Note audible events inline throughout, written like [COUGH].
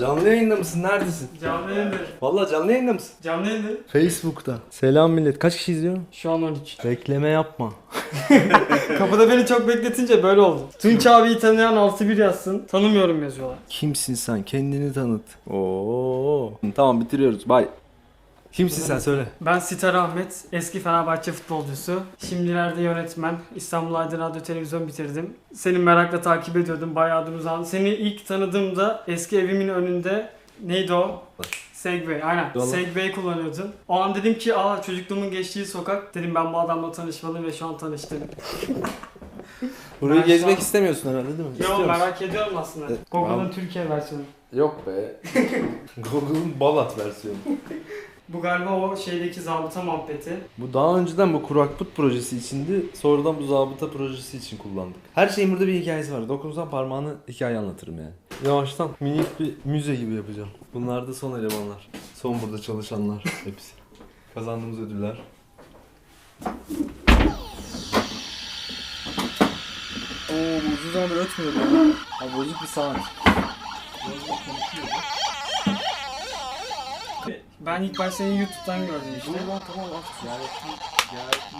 Canlı yayında mısın? Neredesin? Canlı yayındır. Vallahi canlı yayında mısın? Canlı yayındır. Facebook'ta. Selam millet. Kaç kişi izliyor? Şu an 13. Bekleme yapma. [LAUGHS] Kapıda beni çok bekletince böyle oldu. Tunç abiyi tanıyan 61 yazsın. Tanımıyorum yazıyorlar. Kimsin sen? Kendini tanıt. Oo. Tamam bitiriyoruz. Bye. Kimsin sen söyle. Ben Sitar Ahmet, eski Fenerbahçe futbolcusu. Şimdilerde yönetmen. İstanbul Aydın Radyo Televizyon bitirdim. Seni merakla takip ediyordum bayağıdır uzandı. Seni ilk tanıdığımda eski evimin önünde neydi o? Segway, aynen. Vallahi. Segway kullanıyordun. O an dedim ki aa çocukluğumun geçtiği sokak. Dedim ben bu adamla tanışmalıyım ve şu an tanıştım. [LAUGHS] Burayı Ben gezmek şu an- istemiyorsun herhalde değil mi? Yo İstiyor musun? merak ediyorum aslında. Evet, Google'ın. Türkiye versiyonu. Yok be. [LAUGHS] Google'ın Balat versiyonu. [LAUGHS] Bu galiba o şeydeki zabıta muhabbeti. Bu daha önceden bu kurakput projesi içindi. Sonradan bu zabıta projesi için kullandık. Her şeyin burada bir hikayesi var. Dokunsan parmağını hikaye anlatırım yani. Yavaştan minik bir müze gibi yapacağım. Bunlar da son elemanlar. Son burada çalışanlar [LAUGHS] hepsi. Kazandığımız ödüller. Oo bu uzun zamandır ötmüyor ya. Abi bozuk bir saat. Ben ilk başta seni YouTube'dan gördüm işte. Buradan tamam bak. Ziyaretin, ziyaretin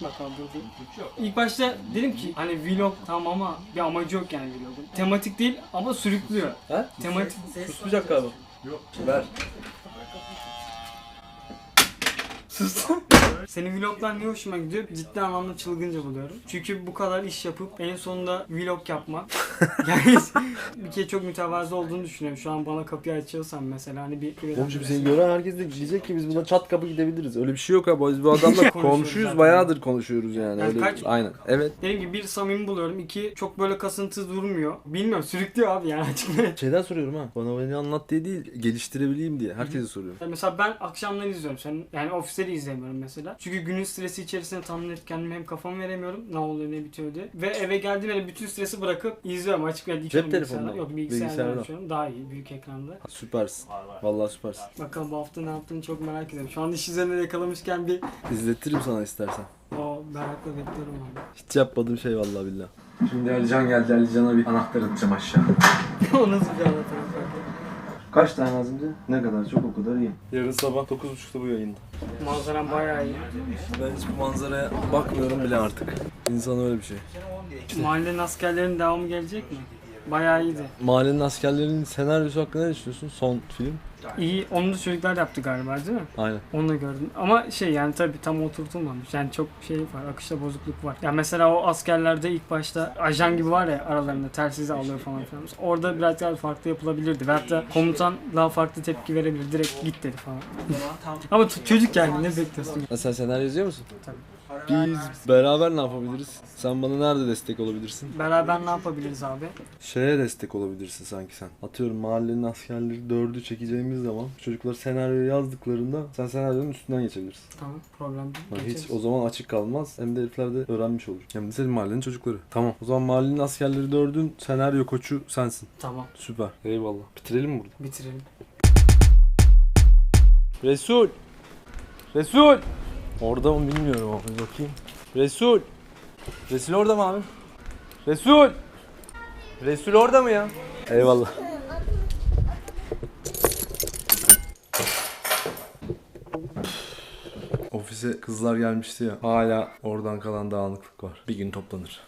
Bakalım dur dur. İlk başta dedim ki hani vlog tamam ama bir amacı yok yani vlogun. Tematik değil ama sürüklüyor. He? Tematik. Susmayacak galiba. Yok. Ver. Sus. Senin vloglar niye hoşuma gidiyor? Ciddi anlamda çılgınca buluyorum. Çünkü bu kadar iş yapıp en sonunda vlog yapmak. [LAUGHS] yani bir kere çok mütevazı olduğunu düşünüyorum. Şu an bana kapıyı açıyorsan mesela hani bir... Oğlum şimdi seni gören herkes de diyecek ki biz buradan çat kapı gidebiliriz. Öyle bir şey yok abi. Biz bu [LAUGHS] adamla Konuşuyoruz komşuyuz. zaten. Bayağıdır konuşuyoruz yani. Yani Öyle, kaç- Aynen. Evet. Dediğim gibi bir samimi buluyorum. iki çok böyle kasıntı durmuyor. Bilmiyorum sürüklüyor abi yani açık net. [LAUGHS] Şeyden soruyorum ha. Bana beni anlat diye değil, geliştirebileyim diye. Herkese soruyorum. Mesela ben akşamları izliyorum. Sen yani ofiste de izlemiyorum mesela. Çünkü günün stresi içerisinde tahmin edip kendime hem kafamı veremiyorum. Ne oluyor ne bitiyor diye. Ve eve geldiğimde bütün stresi bırakıp izliyorum açık ve bilgisayarda. mı? Yok bilgisayarda açıyorum. Daha iyi büyük ekranda. Süpersin. Vallahi süpersin. Bakalım bu hafta ne yaptığını çok merak ediyorum. Şu an iş üzerinde yakalamışken bir İzletirim sana istersen. o merakla bekliyorum abi. Hiç yapmadığım şey vallahi billahi. Şimdi Alican geldi. Alican'a bir anahtar atacağım aşağı. [LAUGHS] o nasıl bir anlatım? Kaç tane lazım bize? Ne kadar çok o kadar iyi. Yarın sabah 9.30'da bu yayında. Manzaram bayağı iyi. Ben hiç bu manzaraya bakmıyorum bile artık. İnsan öyle bir şey. Mahallenin askerlerin devamı gelecek mi? Bayağı iyiydi. Mahallenin askerlerinin senaryosu hakkında ne düşünüyorsun? Son film. İyi. Onu da çocuklar yaptı galiba değil mi? Aynen. Onu da gördüm. Ama şey yani tabii tam oturtulmamış. Yani çok şey var. Akışta bozukluk var. Ya mesela o askerlerde ilk başta ajan gibi var ya aralarında telsizi alıyor falan filan. Orada biraz daha farklı yapılabilirdi. Veyahut da komutan daha farklı tepki verebilir. Direkt git dedi falan. [LAUGHS] Ama çocuk yani ne bekliyorsun? Sen senaryo yazıyor musun? Tabii. Biz beraber ne yapabiliriz? Sen bana nerede destek olabilirsin? Beraber ne yapabiliriz abi? Şeye destek olabilirsin sanki sen. Atıyorum mahallenin askerleri dördü çekeceğimiz zaman çocuklar senaryoyu yazdıklarında sen senaryonun üstünden geçebilirsin. Tamam problem değil. Yani hiç o zaman açık kalmaz. Hem de herifler de öğrenmiş olur. Hem de senin mahallenin çocukları. Tamam. O zaman mahallenin askerleri dördün senaryo koçu sensin. Tamam Süper. Eyvallah. Bitirelim mi burada? bitirelim. Resul. Resul. Orada mı bilmiyorum abi. Bakayım. Resul. Resul orada mı abi? Resul. Resul orada mı ya? Eyvallah. Ofise kızlar gelmişti ya. Hala oradan kalan dağınıklık var. Bir gün toplanır.